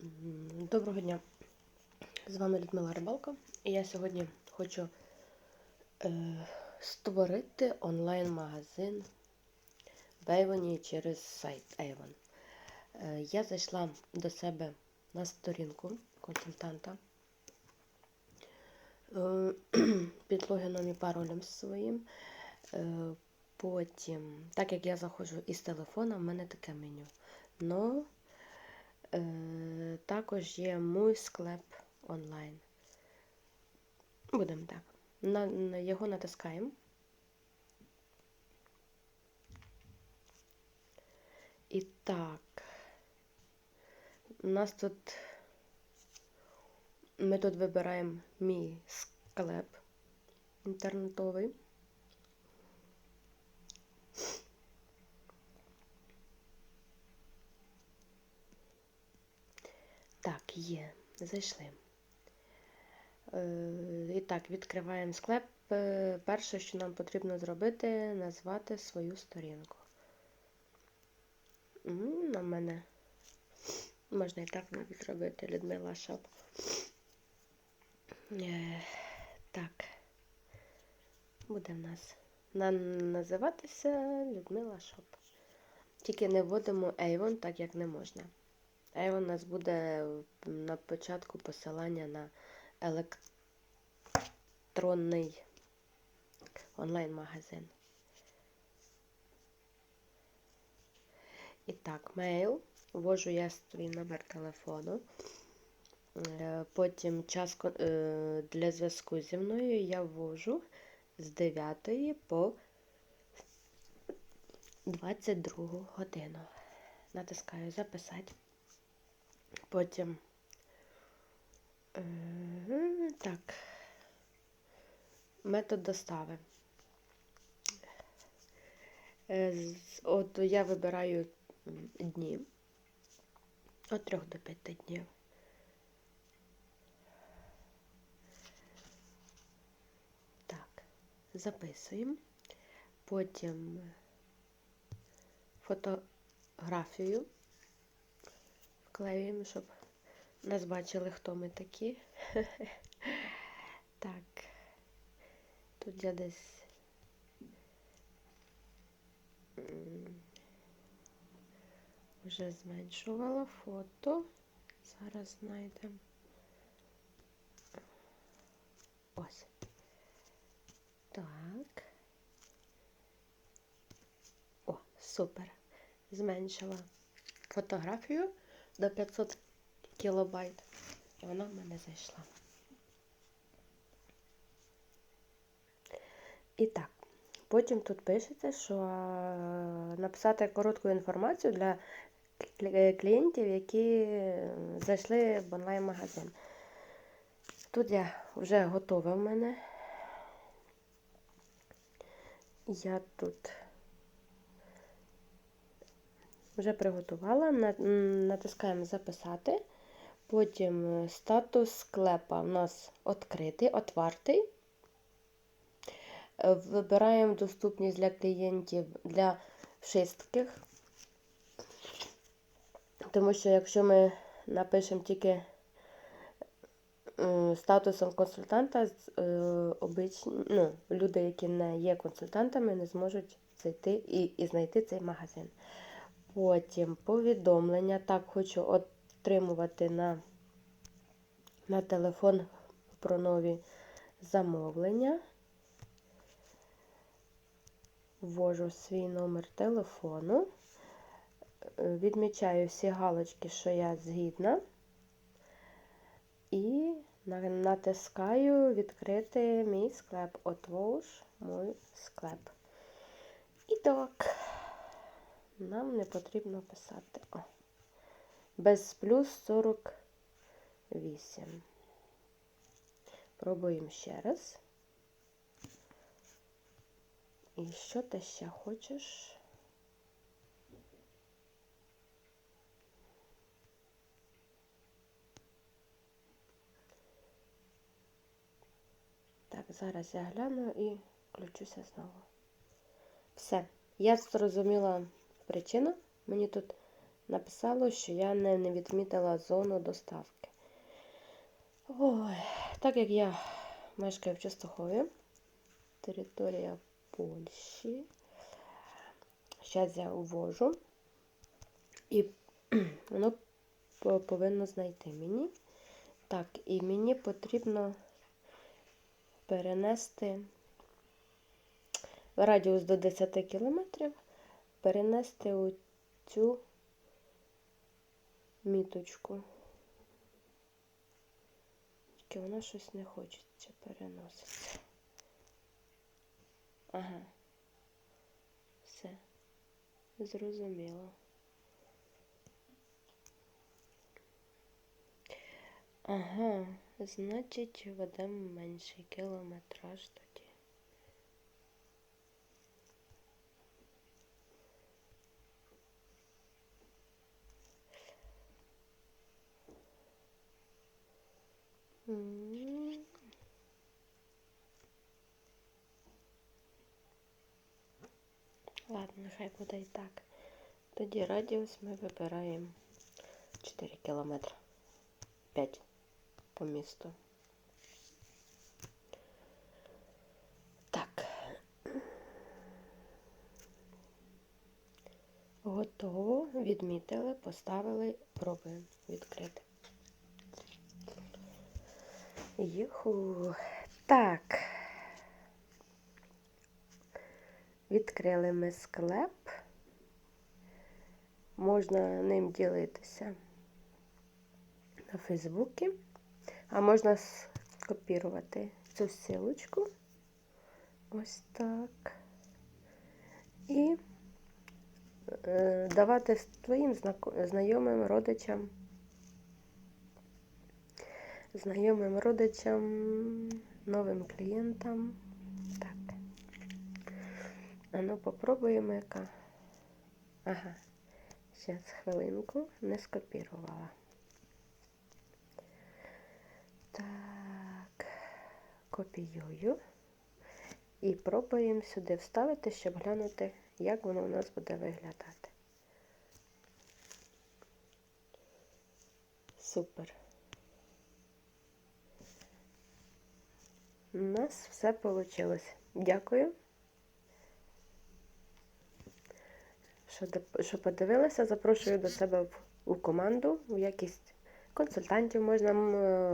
Доброго дня! З вами Людмила Рибалка, і я сьогодні хочу е, створити онлайн-магазин в Avon через сайт Avon. Е, я зайшла до себе на сторінку консультанта е, під логіном і паролем своїм. Е, потім, так як я заходжу із телефона, в мене таке меню. Но Е, також є мій склеп онлайн. Будемо так. На, на його натискаємо. І так, у нас тут ми тут вибираємо мій склеп інтернетовий. Так, є, зайшли. Е, І так, відкриваємо склеп. Е, Перше, що нам потрібно зробити, назвати свою сторінку. На мене можна і так навіть зробити Людмила Шоп. Е, Так, буде в нас на- називатися Людмила Шоп. Тільки не вводимо Avon, так як не можна. А у нас буде на початку посилання на електронний онлайн-магазин. І так, мейл. Ввожу я свій номер телефону. Е, Потім час е, для зв'язку зі мною я ввожу з 9 по 22 годину. Натискаю записати. Потім. Так. Метод достави. Е, От я вибираю дні. От 3 до 5 днів. Так, записуємо. Потім фотографію вклеюємо, щоб нас бачили, хто ми такі. Так. Тут я десь вже зменшувала фото. Зараз знайдемо. Ось. Так. О, супер. Зменшила фотографію до 500 кілобайт. І вона в мене зайшла. І так, потім тут пишеться, що е, написати коротку інформацію для клієнтів, які е, зайшли в онлайн-магазин. Тут я вже готова в мене. Я тут вже приготувала. Натискаємо записати. Потім е, статус склепа у нас відкритий, отвартий. Е, Вибираємо доступність для клієнтів для всіх. Тому що якщо ми напишемо тільки е, статусом консультанта, ну, люди, які не є консультантами, не зможуть зайти і, і знайти цей магазин. Потім повідомлення. Так, хочу отримувати на, на телефон про нові замовлення. Ввожу свій номер телефону. Відмічаю всі галочки, що я згідна. І натискаю відкрити мій склеп. Отвож мій склеп. І так, нам не потрібно писати. О. Без плюс 48. Пробуємо ще раз. І що ти ще хочеш? Так, зараз я гляну і включуся знову. Все. Я зрозуміла причину. Мені тут написало, що я не, не відмітила зону доставки. Ой, так як я мешкаю в Частухові, територія Польщі. Зараз я увожу. І воно повинно знайти мені. Так, і мені потрібно перенести радіус до 10 кілометрів, перенести у цю міточку. Тільки вона щось не хочеться переноситься. Ага. Все. Зрозуміло. Ага, значить, ведемо менший кілометраж Ладно, нехай буде і так. Тоді радіус ми вибираємо 4 кілометри. 5 по місту. Так. Готово. Відмітили, поставили, пробуємо відкрити. Юху. Так. Відкрили ми склеп. Можна ним ділитися на Фейсбуці, а можна скопірувати цю силочку. Ось так. І е, давати твоїм знайомим родичам. Знайомим родичам, новим клієнтам. Так. А ну попробуємо яка. Ага. Зараз хвилинку не скопірувала. Так, копіюю. І пробуємо сюди вставити, щоб глянути, як воно у нас буде виглядати. Супер. У нас все вийшло. Дякую. Що, подивилися, запрошую до себе у команду у якість консультантів. Можна,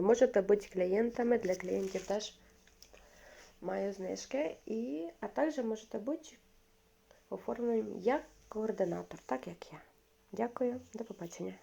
можете бути клієнтами, для клієнтів теж маю знижки. І, а також можете бути оформленим як координатор, так як я. Дякую, до побачення.